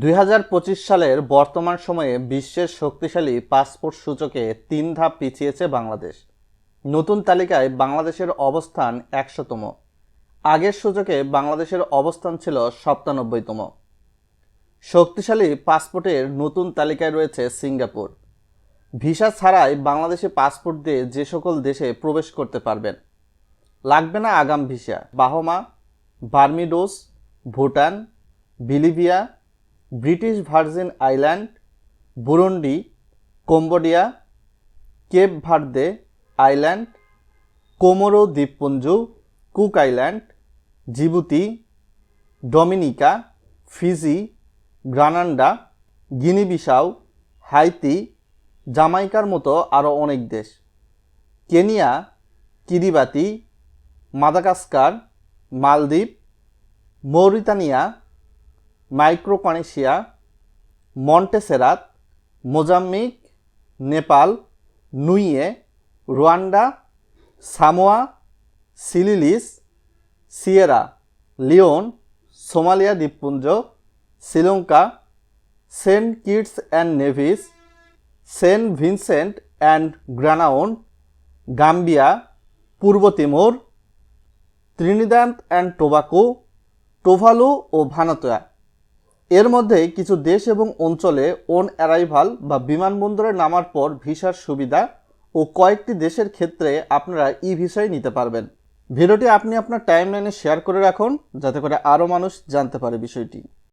দুই হাজার পঁচিশ সালের বর্তমান সময়ে বিশ্বের শক্তিশালী পাসপোর্ট সূচকে তিন ধাপ পিছিয়েছে বাংলাদেশ। নতুন তালিকায় বাংলাদেশের অবস্থান একশোতম। আগের সূচকে বাংলাদেশের অবস্থান ছিল সপ্তানব্বইতম। শক্তিশালী পাসপোর্টের নতুন তালিকায় রয়েছে সিঙ্গাপুর। ভিসা ছাড়াই বাংলাদেশে পাসপোর্ট দিয়ে যে সকল দেশে প্রবেশ করতে পারবেন। লাগবে না আগাম visa. Bahama Barbados Bhutan, Bolivia British Virgin Island, Burundi, Cambodia, Cape Verde Island, Comoro দ্বীপপুঞ্জ, Cook Island, Djibouti, Dominica, Fiji, Grenada Guinea Bissau Haiti, জামাইকার মতো আরও অনেক দেশ। কেনিয়া, কিরিবাতি, মাদাগাস্কার, মালদ্বীপ, Mauritania Micronesia, Montserrat Mozambique Nepal, Niue, Rwanda, Samoa, Seychelles, Sierra, Leone, Somalia দ্বীপপুঞ্জ, Sri Lanka, Saint Kitts and Nevis, Saint Vincent and Grenadines, Gambia, Purba Timor Trinidad and Tobago, Tuvalu O Vanuatu. এর মধ্যে কিছু দেশ এবং অঞ্চলে on arrival বা বিমানবন্দরে নামার পর ভিসার সুবিধা ও কয়েকটি দেশের ক্ষেত্রে আপনারা ই ভিসাই নিতে পারবেন। ভিডিওটি আপনি আপনার টাইমলাইনে শেয়ার করে রাখুন, যাতে করে আরও মানুষ জানতে পারে বিষয়টি।